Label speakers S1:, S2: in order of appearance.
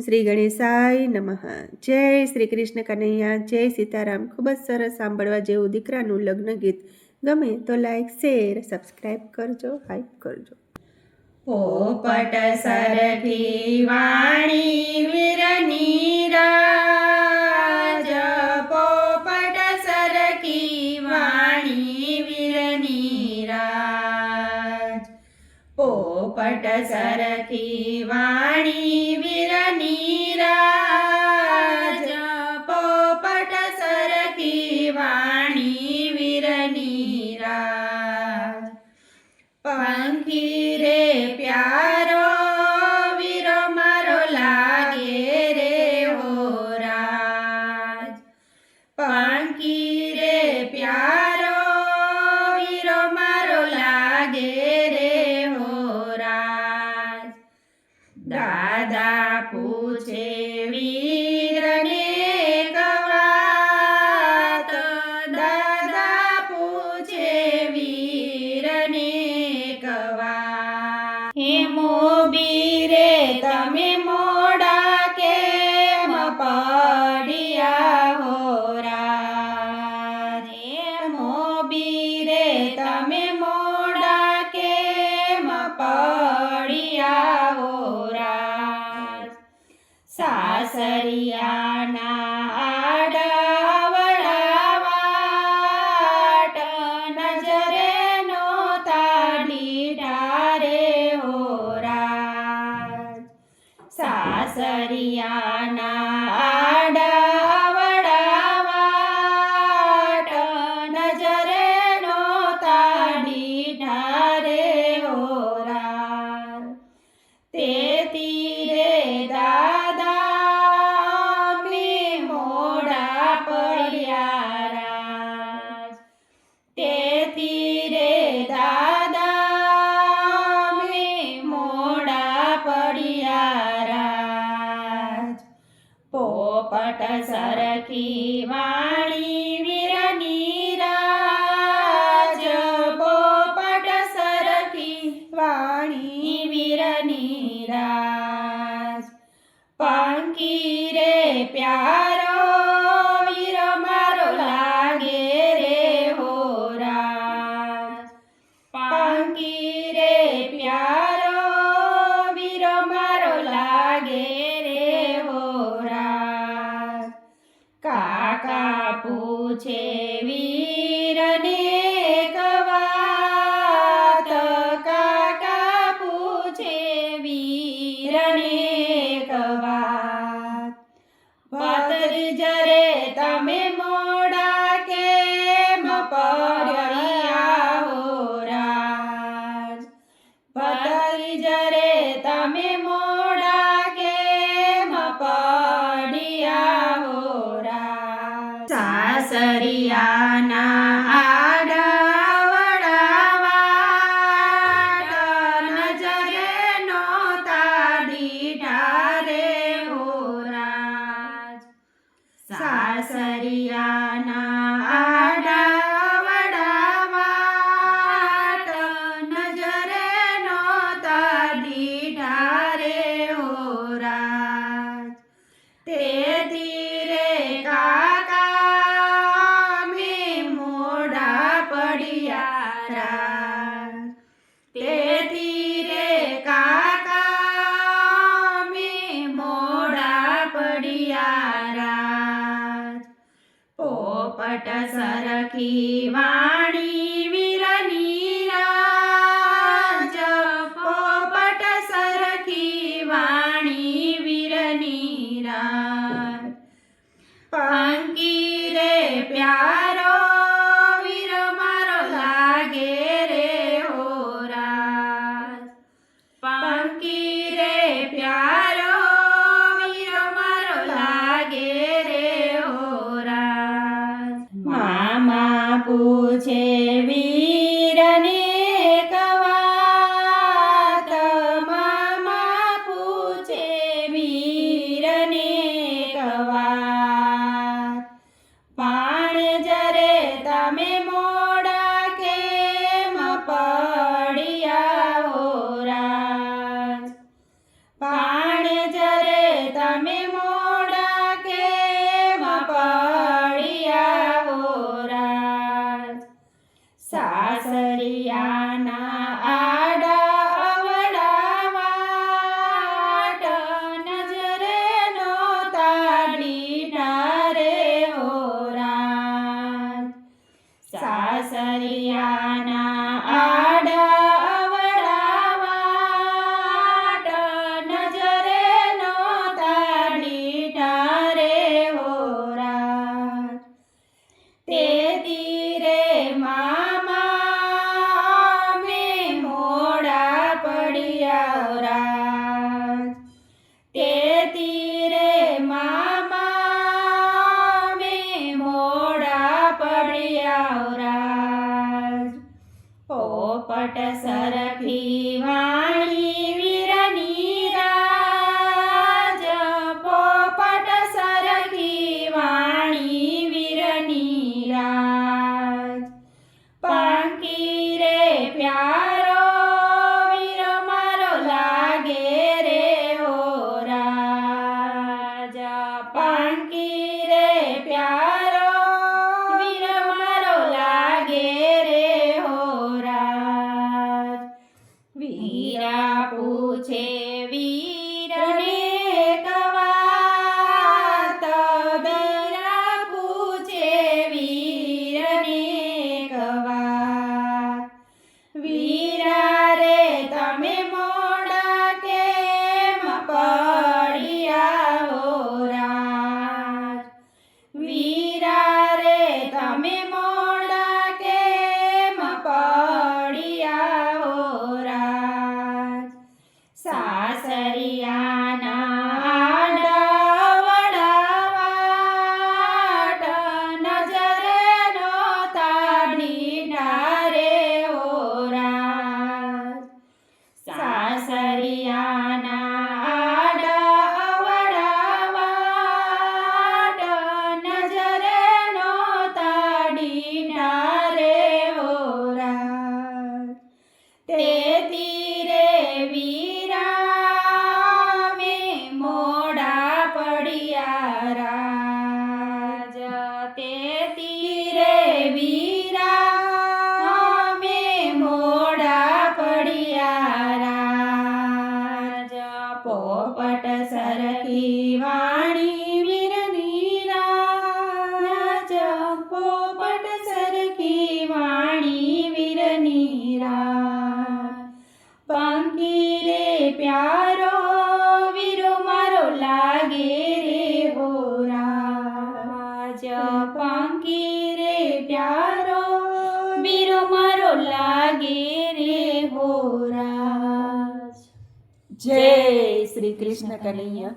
S1: શ્રી ગણેશાય નમઃ. જય શ્રી કૃષ્ણ કનૈયા, જય સીતારામ. ખૂબ જ સરસ સાંભળવા જેવું દીકરાનું લગ્ન ગીત. ગમે તો લાઈક શેર સબસ્ક્રાઈબ કરજો હાઈપ કરજો.
S2: પોપટ સરખી વાણી વીરની રાજ. પોપટ સરખી વાણી વીરની રાજ. પોપટ સરખી વાણી Bye. Bye. passaria વટ સરખી વાણી વીરની રાજ. પોપટ સરખી વાણી વીરની રાજ. પંખી રે પ્યા છે વટ સરખી વાણી વીરની જપો પટ સરખી વાણી વીરની અંકી રે પ્યાર 不起 સરિયાના આ પોપટ સરખી વા છે સરકી વાણી વીરનીરા જપો પટ સરકી વાણી વીરનીરા પંકી રે પ્યારો વીરો મારો લાગે રે હોરા જપંકી રે પ્યારો વીરો મારો લાગે રે હોરા
S1: જય શ્રી કૃષ્ણ કનૈયા.